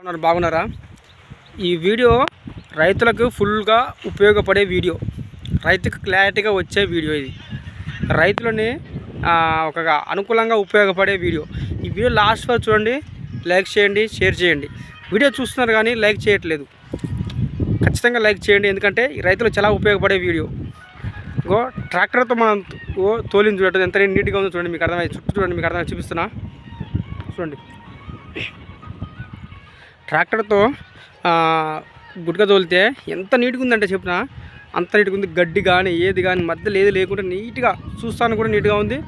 ఉన్నారు బాగున్నారా? ఈ వీడియో రైతులకు ఫుల్గా ఉపయోగపడే వీడియో. రైతుకు క్లారిటీగా వచ్చే వీడియో ఇది. రైతులని ఒక అనుకూలంగా ఉపయోగపడే వీడియో. ఈ వీడియో లాస్ట్ వరకు చూడండి లైక్ చేయండి షేర్ చేయండి. వీడియో చూస్తున్నారు కానీ లైక్ చేయట్లేదు. ఖచ్చితంగా లైక్ చేయండి ఎందుకంటే ఈ చాలా ఉపయోగపడే వీడియో. గో ట్రాక్టర్తో మనం ఓ తోలింది చూడండి ఎంత నీట్గా ఉందో చూడండి మీకు అర్థమై చుట్టూ చూడండి మీకు అర్థమై చూపిస్తున్నా. చూడండి. ట్రాక్టర్తో గుడ్క తోలితే ఎంత నీట్గా ఉందంటే చెప్పిన? అంత నీట్గా ఉంది. గడ్డి కానీ ఏది కానీ మధ్యలో ఏది లేకుండా నీట్గా చూస్తాను కూడా నీట్గా ఉంది.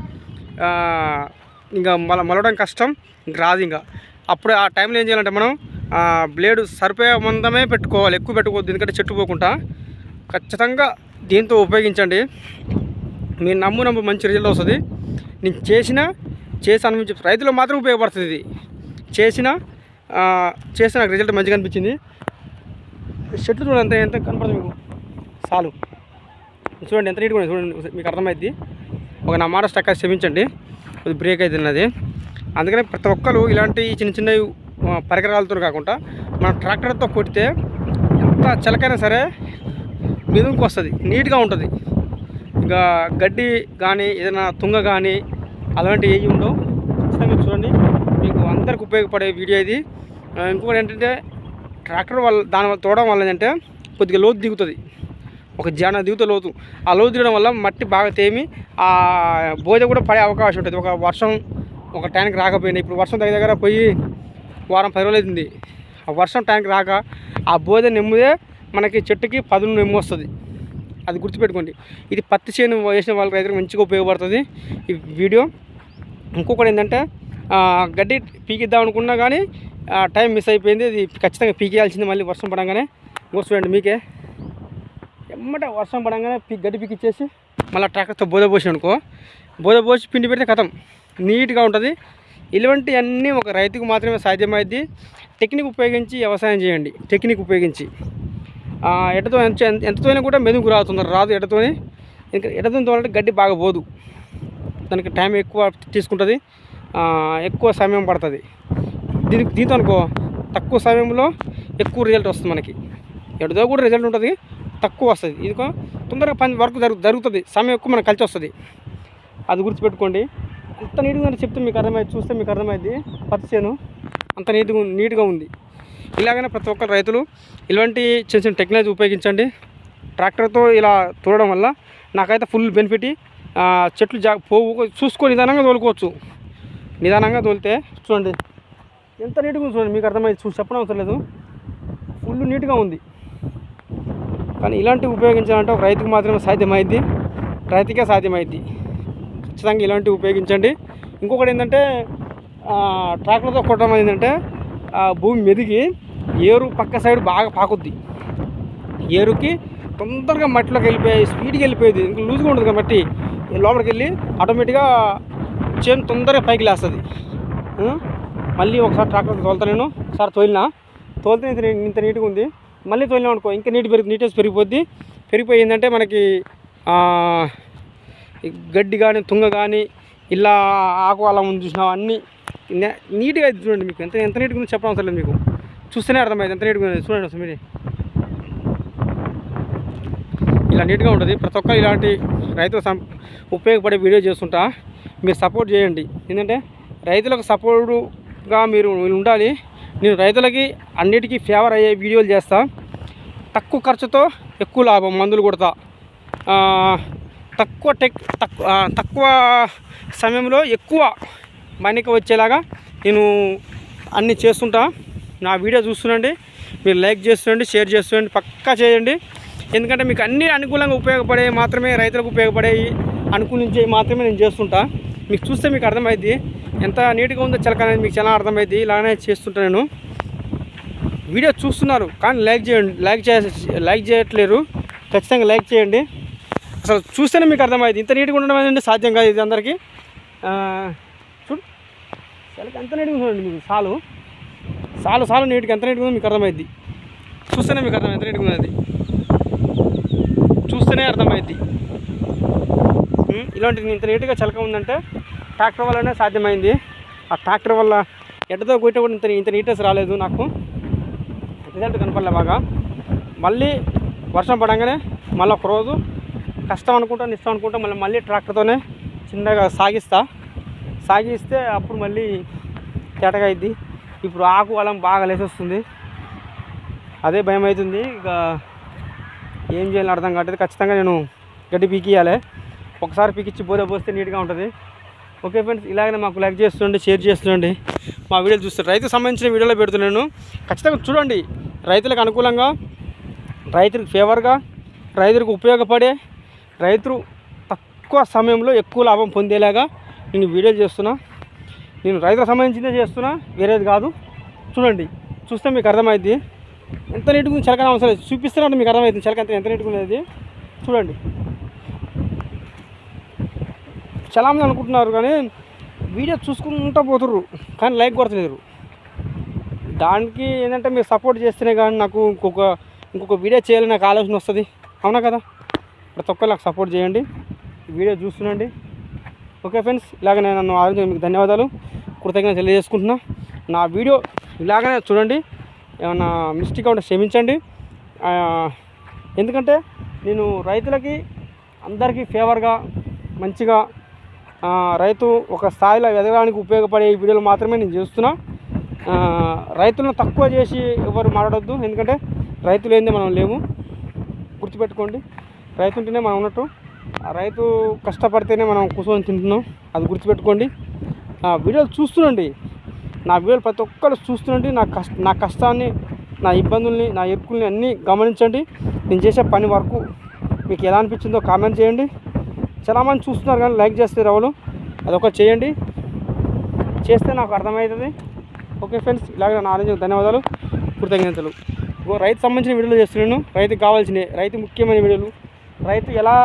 ఇంకా మల మలవడం కష్టం ఇంక రాదు ఇంకా. అప్పుడు ఆ టైంలో ఏం చేయాలంటే మనం బ్లేడు బ్లేడ్ సరిపోయే మందమే పెట్టుకోవాలి. ఎక్కువ పెట్టుకోవద్దు ఎందుకంటే చెట్టు పోకుండా. ఖచ్చితంగా దీంతో ఉపయోగించండి. మీరు నమ్ము నమ్ము మంచి రిజల్ట్ వస్తుంది. నేను చేసిన చేసి అనిపించి రైతులకు మాత్రం ఉపయోగపడుతుంది ఇది. చేసిన చేస్తే నాకు రిజల్ట్ మంచిగా అనిపించింది. చెట్లు చూడండి ఎంత ఎంత కనపడుతుంది మీకు? చాలు. చూడండి ఎంత నీట్గా ఉంది. చూడండి మీకు అర్థమైద్ది. ఒక నా మాట స్టక్ క్షమించండి. అది బ్రేక్ అవుతున్నది అందుకని ప్రతి ఒక్కరు ఇలాంటి చిన్న చిన్న పరికరాలతో కాకుండా మన ట్రాక్టర్తో కొడితే ఎంత చిలకైనా సరే మెదుగుకు వస్తుంది. నీట్గా ఉంటుంది. ఇంకా గడ్డి కానీ ఏదైనా తుంగ కానీ అలాంటివి ఏవి ఉండవు. ఖచ్చితంగా చూడండి. అందరికి ఉపయోగపడే వీడియో ఇది. ఇంకొకటి ఏంటంటే ట్రాక్టర్ వల్ల దాని వల్ల తోడడం వల్ల ఏంటంటే కొద్దిగా లోతు దిగుతుంది. ఒక జాన దిగుతూ లోతు. ఆ లోతు దిగడం వల్ల మట్టి బాగా తేమి ఆ బోధ కూడా పడే అవకాశం ఉంటుంది. ఒక వర్షం ఒక టైంకి రాకపోయినా ఇప్పుడు వర్షం దగ్గర దగ్గర పోయి వారం పది రోజులు అవుతుంది ఆ వర్షం టైంకి రాక ఆ బోధ నెమ్మదే మనకి చెట్టుకి పదును నెమ్ము వస్తుంది. అది గుర్తుపెట్టుకోండి. ఇది పత్తి చేను వేసిన వాళ్ళకి రైతులకు మంచిగా ఉపయోగపడుతుంది ఈ వీడియో. ఇంకొకటి ఏంటంటే గడ్డి పీకిద్దాం అనుకున్నా కానీ ఆ, టైం మిస్ అయిపోయింది. ఇది ఖచ్చితంగా పీకేయాల్సింది మళ్ళీ వర్షం పడంగానే. ఇంకో చూడండి మీకే. ఎమ్మట వర్షం పడంగానే పీ గడ్డి పీకిచ్చేసి మళ్ళీ ట్రాక్టర్తో బోధ పోసి అనుకో. బోధ పోసి పిండి పెడితే కథం. నీట్గా ఉంటుంది. ఇలాంటివన్నీ ఒక రైతుకు మాత్రమే సాధ్యమైద్ది. టెక్నిక్ ఉపయోగించి వ్యవసాయం చేయండి. టెక్నిక్ ఉపయోగించి. ఎడతో ఎంత ఎంతతోనే కూడా మెదుగు రాతున్నారు రాదు ఎడతోనే ఇంకా ఎడతో తోలంటే గడ్డి బాగా పోదు. దానికి టైం ఎక్కువ తీసుకుంటుంది. ఎక్కువ సమయం పడుతుంది. దీనికి దీంతో అనుకో తక్కువ సమయంలో ఎక్కువ రిజల్ట్ వస్తుంది మనకి. ఎటుదో కూడా రిజల్ట్ ఉంటుంది తక్కువ వస్తుంది. ఇదిగో తొందరగా పని వర్క్ జరుగు జరుగుతుంది. సమయం ఎక్కువ మనకు కలిసి వస్తుంది. అది గుర్తుపెట్టుకోండి. అంత నీట్గా చెప్తే మీకు అర్థమైంది చూస్తే మీకు అర్థమైంది పత్తి చేను అంత నీట్గా ఉంది- నీట్గా ఉంది. ఇలాగనే ప్రతి ఒక్కరు రైతులు ఇలాంటి చిన్న చిన్న టెక్నాలజీ ఉపయోగించండి. ట్రాక్టర్తో ఇలా తోడడం వల్ల నాకైతే ఫుల్ బెనిఫిట్. చెట్లు జా పోవు చూసుకొని నిదానంగా తోలుకోవచ్చు. నిదానంగా తోలితే చూడండి. ఎంత నీట్గా ఉంది చూడండి మీకు అర్థమైంది. చూసి చెప్పడం అవసరం లేదు. ఫుల్ నీట్గా ఉంది. కానీ ఇలాంటివి ఉపయోగించాలంటే ఒక రైతుకు మాత్రమే సాధ్యమైద్ది. రైతుకే సాధ్యమైద్ది. ఖచ్చితంగా ఇలాంటివి ఉపయోగించండి. ఇంకొకటి ఏంటంటే ట్రాక్టర్తో కొట్టడం ఏంటంటే భూమి మెదిగి ఏరు పక్క సైడ్ బాగా పాకుద్ది. ఏరుకి తొందరగా మట్టిలోకి వెళ్ళిపోయి స్పీడ్కి వెళ్ళిపోయేది. ఇంకా లూజ్గా ఉంటుంది కాబట్టి లోపలికి వెళ్ళి ఆటోమేటిక్గా చేను తొందరగా పైకి లేస్తుంది. మళ్ళీ ఒకసారి ట్రాక్టర్ తోలుతా నేను. ఒకసారి తోలినా? తోలితే ఇంత ఇంత నీట్గా ఉంది. మళ్ళీ తోలినా అనుకో ఇంకా నీట్ పెరుగు నీట్నెస్ పెరిగిపోద్ది. పెరిగిపోయి ఏంటంటే మనకి గడ్డి కానీ తుంగ కానీ ఇలా ఆకు అలా ముందు చూసినావు? అన్నీ నీట్గా అయితే చూడండి మీకు. ఎంత ఎంత నీట్గా ఉందో చెప్పడం అవసరం లేదు మీకు. చూస్తేనే అర్థమైంది. ఎంత నీట్గా ఉంది చూడండి అసలు మీరే. ఇలా నీట్గా ఉంటుంది. ప్రతి ఒక్కరు ఇలాంటి రైతులకు ఉపయోగపడే వీడియో చేస్తుంటా. మీరు సపోర్ట్ చేయండి. ఎందుకంటే రైతులకు సపోర్టుగా మీరు ఉండాలి. నేను రైతులకి అన్నిటికీ ఫేవర్ అయ్యే వీడియోలు చేస్తా. తక్కువ ఖర్చుతో ఎక్కువ లాభం మందులు కొడతా. తక్కువ టెక్ తక్కువ తక్కువ సమయంలో ఎక్కువ మనిక వచ్చేలాగా నేను అన్నీ చేస్తుంటా. నా వీడియో చూస్తుండండి మీరు లైక్ చేస్తుండండి షేర్ చేస్తుండండి పక్కా చేయండి. ఎందుకంటే మీకు అన్ని అనుకూలంగా ఉపయోగపడే మాత్రమే రైతులకు ఉపయోగపడేవి అనుకూలించే మాత్రమే నేను చేస్తుంటా. మీకు చూస్తే మీకు అర్థమైద్ది. ఎంత నీట్గా ఉందో చిలక అనేది మీకు చాలా అర్థమైద్ది. ఇలానే చేస్తుంటా నేను. వీడియో చూస్తున్నారు కానీ లైక్ చేయండి. లైక్ చే లైక్ చేయట్లేరు. ఖచ్చితంగా లైక్ చేయండి. అసలు చూస్తేనే మీకు అర్థమైంది ఇంత నీట్గా ఉండడం అనేది సాధ్యం కాదు ఇది అందరికీ. చూడు. చిలక ఎంత నీట్గా ఉందండి మీకు. సాలు. సాలు సాలు నీట్గా ఎంత నీట్గా ఉందో మీకు అర్థమైద్ది. చూస్తేనే మీకు అర్థం ఎంత నీట్గా ఉన్నది చూస్తేనే అర్థమైద్ది. ఇలాంటి ఇంత నీట్గా చిలక ఉందంటే ట్రాక్టర్ వల్లనే సాధ్యమైంది. ఆ ట్రాక్టర్ వల్ల ఎడ్డతో కొట్టే కూడా ఇంత ఇంత నీట్నెస్ రాలేదు నాకు. రిజల్ట్ కనపడలే బాగా. మళ్ళీ వర్షం పడంగానే మళ్ళీ ఒక రోజు కష్టం అనుకుంటా ఇష్టం అనుకుంటా మళ్ళీ మళ్ళీ ట్రాక్టర్తోనే చిన్నగా సాగిస్తా. సాగిస్తే అప్పుడు మళ్ళీ తేటగా అయింది ఇప్పుడు ఆకు అలం బాగా లేసొస్తుంది. అదే భయం అవుతుంది ఇక ఏం చేయాలని అర్థం కావట్లేదు. ఖచ్చితంగా నేను గడ్డి పీకియాలి. ఒకసారి పీకిచ్చి బోధ పోస్తే నీట్గా ఉంటుంది. ఓకే ఫ్రెండ్స్ ఇలాగనే మాకు లైక్ చేస్తుండండి షేర్ చేస్తుండండి. మా వీడియోలు చూస్తారు రైతుకు సంబంధించిన వీడియోలో పెడుతున్నాను. ఖచ్చితంగా చూడండి రైతులకు అనుకూలంగా రైతులకు ఫేవర్గా రైతులకు ఉపయోగపడే రైతులు తక్కువ సమయంలో ఎక్కువ లాభం పొందేలాగా నేను వీడియోలు చేస్తున్నా. నేను రైతులకు సంబంధించిందే చేస్తున్నా వేరేది కాదు. చూడండి చూస్తే మీకు అర్థమైంది ఎంత నీట్గా ఉంది చిలక అవసరం లేదు. మీకు అర్థమవుతుంది చిలక ఎంత ఎంత నీట్గా ఉన్నది చూడండి. చాలామంది అనుకుంటున్నారు కానీ వీడియో చూసుకుంటూ పోతుర్రు కానీ లైక్ కొడతలేరు. దానికి ఏంటంటే మీరు సపోర్ట్ చేస్తేనే కానీ నాకు ఇంకొక ఇంకొక వీడియో చేయాలని నాకు ఆలోచన వస్తుంది. అవునా కదా? ప్రతి ఒక్కరు నాకు సపోర్ట్ చేయండి. వీడియో చూస్తుండండి. ఓకే ఫ్రెండ్స్ ఇలాగనే నన్ను ఆలోచన మీకు ధన్యవాదాలు. కృతజ్ఞత తెలియజేసుకుంటున్నా. నా వీడియో ఇలాగనే చూడండి. ఏమన్నా మిస్టేక్ ఉంటే క్షమించండి. ఎందుకంటే నేను రైతులకి అందరికీ ఫేవర్గా మంచిగా రైతు ఒక స్థాయిలో ఎదగడానికి ఉపయోగపడే ఈ వీడియోలు మాత్రమే నేను చేస్తున్నా. రైతులను తక్కువ చేసి ఎవరు మాట్లాడొద్దు. ఎందుకంటే రైతులు ఏంది మనం లేము. గుర్తుపెట్టుకోండి. రైతు ఉంటేనే మనం ఉన్నట్టు. ఆ రైతు కష్టపడితేనే మనం కూర్చొని తింటున్నాం. అది గుర్తుపెట్టుకోండి. ఆ వీడియోలు చూస్తుండండి. నా వీడియోలు ప్రతి ఒక్కరు చూస్తుండండి. నా కష్ట నా కష్టాన్ని నా ఇబ్బందుల్ని నా ఎరుకుల్ని అన్నీ గమనించండి. నేను చేసే పని వరకు మీకు ఎలా అనిపించిందో కామెంట్ చేయండి. చాలామంది చూస్తున్నారు కానీ లైక్ చేస్తే ఎవరు అదొక చేయండి. చేస్తే నాకు అర్థమవుతుంది. ఓకే ఫ్రెండ్స్ ఇలాగే నా ఆలోచన ధన్యవాదాలు. కృతజ్ఞతలు. రైతు సంబంధించిన వీడియోలు చేస్తున్నాను. రైతుకు కావాల్సినవి రైతు ముఖ్యమైన వీడియోలు. రైతు ఎలా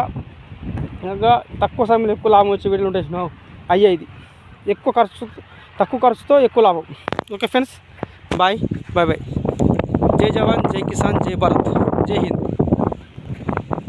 తక్కువ సమయంలో ఎక్కువ లాభం వచ్చే వీడియోలు ఉంటాయి అయ్యే ఇది. ఎక్కువ ఖర్చు తక్కువ ఖర్చుతో ఎక్కువ లాభం. Okay friends bye bye bye. Jai Jawan Jai Kisan జై భారత్. జై హింద్.